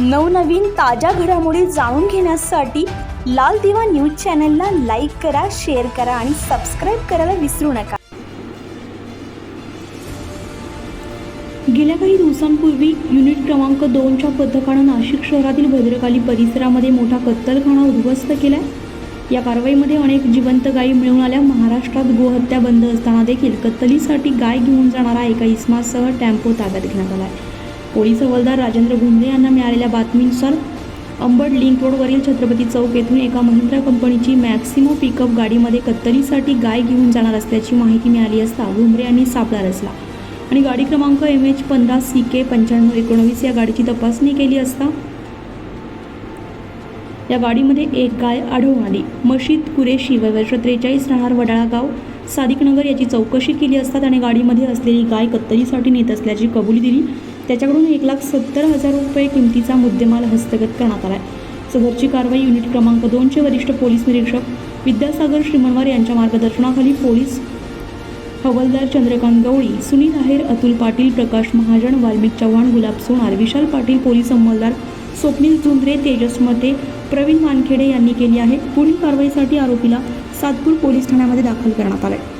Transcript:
नवनवीन ताज्या घडामोडी जाणून घेण्यासाठी लाल दिवा न्यूज चॅनलला लाईक करा शेअर करा आणि सबस्क्राईब करायला विसरू नका. गेल्या काही दिवसांपूर्वी युनिट क्रमांक दोनच्या पथकानं नाशिक शहरातील भद्रकाली परिसरामध्ये मोठा कत्तलखाना उद्ध्वस्त केला या कारवाईमध्ये अनेक जिवंत गायी मिळून आल्या. महाराष्ट्रात गोहत्या बंद असताना देखील कत्तलीसाठी गाय घेऊन जाणारा एका इस्मासह टेम्पो ताब्यात घेण्यात आला आहे पोलीस हवालदार राजेंद्र गुंडे यांना मिळालेल्या बातमीनुसार अंबड लिंक रोडवरील छत्रपती चौक येथून एका महिंद्रा कंपनीची मॅक्सिमो पिकअप गाडीमध्ये कत्तरीसाठी गाय घेऊन जाणार असल्याची माहिती मिळाली असता घुमरे यांनी सापळा रचला आणि गाडी क्रमांक एम एच पंधरा सी के पंच्याण्णव एकोणवीस या गाडीची तपासणी केली असता या गाडीमध्ये एक गाय आढळून आली. मशीद कुरेशी व वर्ष त्रेचाळीस राहणार वडाळा गाव सादिकनगर याची चौकशी केली असता त्याने गाडीमध्ये असलेली गाय कत्तरीसाठी नेत असल्याची कबुली दिली. त्याच्याकडून एक लाख सत्तर हजार रुपये किमतीचा मुद्देमाल हस्तगत करण्यात आला आहे सदरची कारवाई युनिट क्रमांक दोनचे वरिष्ठ पोलीस निरीक्षक विद्यासागर श्रीमनवार यांच्या मार्गदर्शनाखाली पोलीस हवालदार चंद्रकांत गवळी सुनील आहेर अतुल पाटील प्रकाश महाजन वाल्मिक चव्हाण गुलाब सोनार विशाल पाटील पोलीस अंमलदार स्वप्नील झुंद्रे तेजस मते प्रवीण मानखेडे यांनी केली आहे. पुढील कारवाईसाठी आरोपीला सातपूर पोलीस ठाण्यामध्ये दाखल करण्यात आले